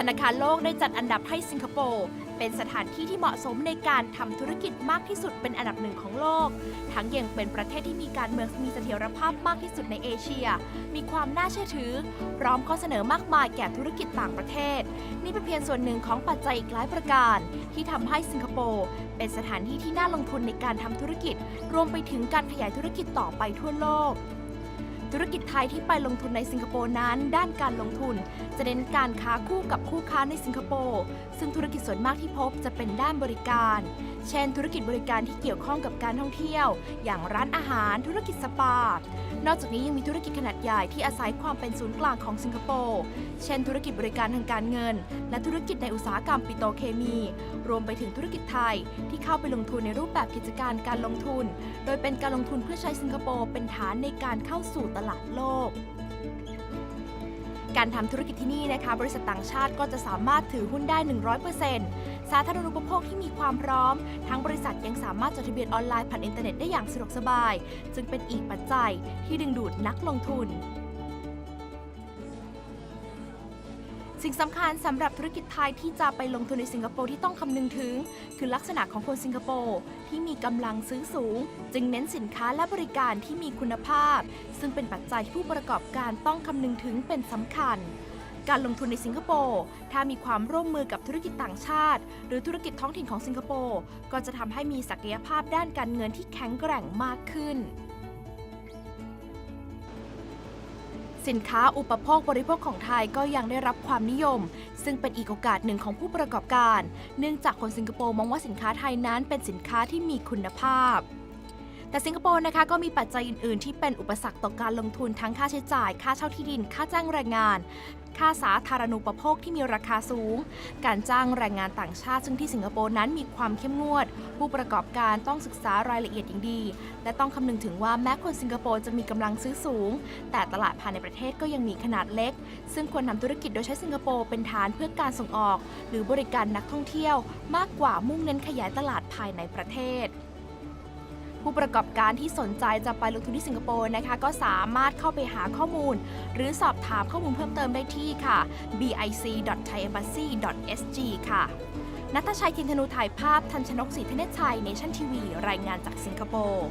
ธนาคารโลกได้จัดอันดับให้สิงคโปร์เป็นสถานที่ที่เหมาะสมในการทำธุรกิจมากที่สุดเป็นอันดับหนึ่งของโลก ทั้งยังเป็นประเทศที่มีการเมืองมีเสถียรภาพมากที่สุดในเอเชีย มีความน่าเชื่อถือ พร้อมข้อเสนอมากมายแก่ธุรกิจต่างประเทศ นี่เป็นเพียงส่วนหนึ่งของปัจจัยอีกหลายประการ ที่ทำให้สิงคโปร์เป็นสถานที่ที่น่าลงทุนในการทำธุรกิจ รวมไปถึงการขยายธุรกิจต่อไปทั่วโลก ธุรกิจไทยที่ไปลงทุนในสิงคโปร์นั้น ด้านการลงทุน จะเน้นการค้าคู่กับคู่ค้าในสิงคโปร์ซึ่งธุรกิจส่วนมากที่พบจะเป็นด้านบริการ เช่น ธุรกิจบริการที่เกี่ยวข้องกับการท่องเที่ยว อย่างร้านอาหารธุรกิจสปา นอกจากนี้ยังมีธุรกิจขนาดใหญ่ที่อาศัยความเป็นศูนย์กลางของสิงคโปร์ เช่น ธุรกิจบริการทางการเงิน และธุรกิจในอุตสาหกรรมปิโตรเคมี รวมไปถึงธุรกิจไทยที่เข้าไปลงทุนในรูปแบบกิจการการลงทุน โดยเป็นการลงทุนเพื่อใช้สิงคโปร์เป็นฐานในการเข้าสู่ตลาดโลก การทำธุรกิจที่นี่นะคะบริษัทต่างชาติก็จะสามารถถือหุ้นได้ 100%สาธารณูปโภคที่มีความพร้อม ทั้งบริษัทยังสามารถจดทะเบียนออนไลน์ผ่านอินเทอร์เน็ตได้อย่างสะดวกสบาย จึงเป็นอีกปัจจัยที่ดึงดูดนักลงทุน สิ่งสำคัญสำหรับธุรกิจไทยที่จะไปลงทุนในสิงคโปร์ที่ต้องคำนึงถึง คือลักษณะของคนสิงคโปร์ที่มีกำลังซื้อสูง จึงเน้นสินค้าและบริการที่มีคุณภาพ ซึ่งเป็นปัจจัยที่ผู้ประกอบการต้องคำนึงถึงเป็นสำคัญการลงทุนในสิงคโปร์ ถ้ามีความร่วมมือกับธุรกิจต่างชาติ หรือธุรกิจท้องถิ่นของสิงคโปร์ ก็จะทำให้มีศักยภาพด้านการเงินที่แข็งแกร่งมากขึ้น สินค้าอุปโภคบริโภคของไทยก็ยังได้รับความนิยม ซึ่งเป็นอีกโอกาสหนึ่งของผู้ประกอบการ เนื่องจากคนสิงคโปร์มองว่าสินค้าไทยนั้นเป็นสินค้าที่มีคุณภาพ แต่สิงคโปร์นะคะก็มีปัจจัยอื่น ๆ ที่เป็นอุปสรรคต่อการลงทุนทั้งค่าใช้จ่าย ค่าเช่าที่ดิน ค่าจ้างแรงงาน ค่าสาธารณูปโภคที่มีราคาสูง การจ้างแรงงานต่างชาติ ซึ่งที่สิงคโปร์นั้นมีความเข้มงวด ผู้ประกอบการต้องศึกษารายละเอียดอย่างดี และต้องคำนึงถึงว่าแม้คนสิงคโปร์จะมีกำลังซื้อสูง แต่ตลาดภายในประเทศก็ยังมีขนาดเล็ก ซึ่งควรทำธุรกิจโดยใช้สิงคโปร์เป็นฐานเพื่อการส่งออก หรือบริการนักท่องเที่ยว มากกว่ามุ่งเน้นขยายตลาดภายในประเทศ ผู้ประกอบการที่สนใจจะไปลงทุนที่สิงคโปร์นะคะ ก็สามารถเข้าไปหาข้อมูล หรือสอบถามข้อมูลเพิ่มเติมได้ที่ค่ะ bic.thaiembassy.sg ค่ะนัทชัยทินธนูถ่ายภาพทันชนกศรีธเนศชัยเนชั่นทีวี รายงานจากสิงคโปร์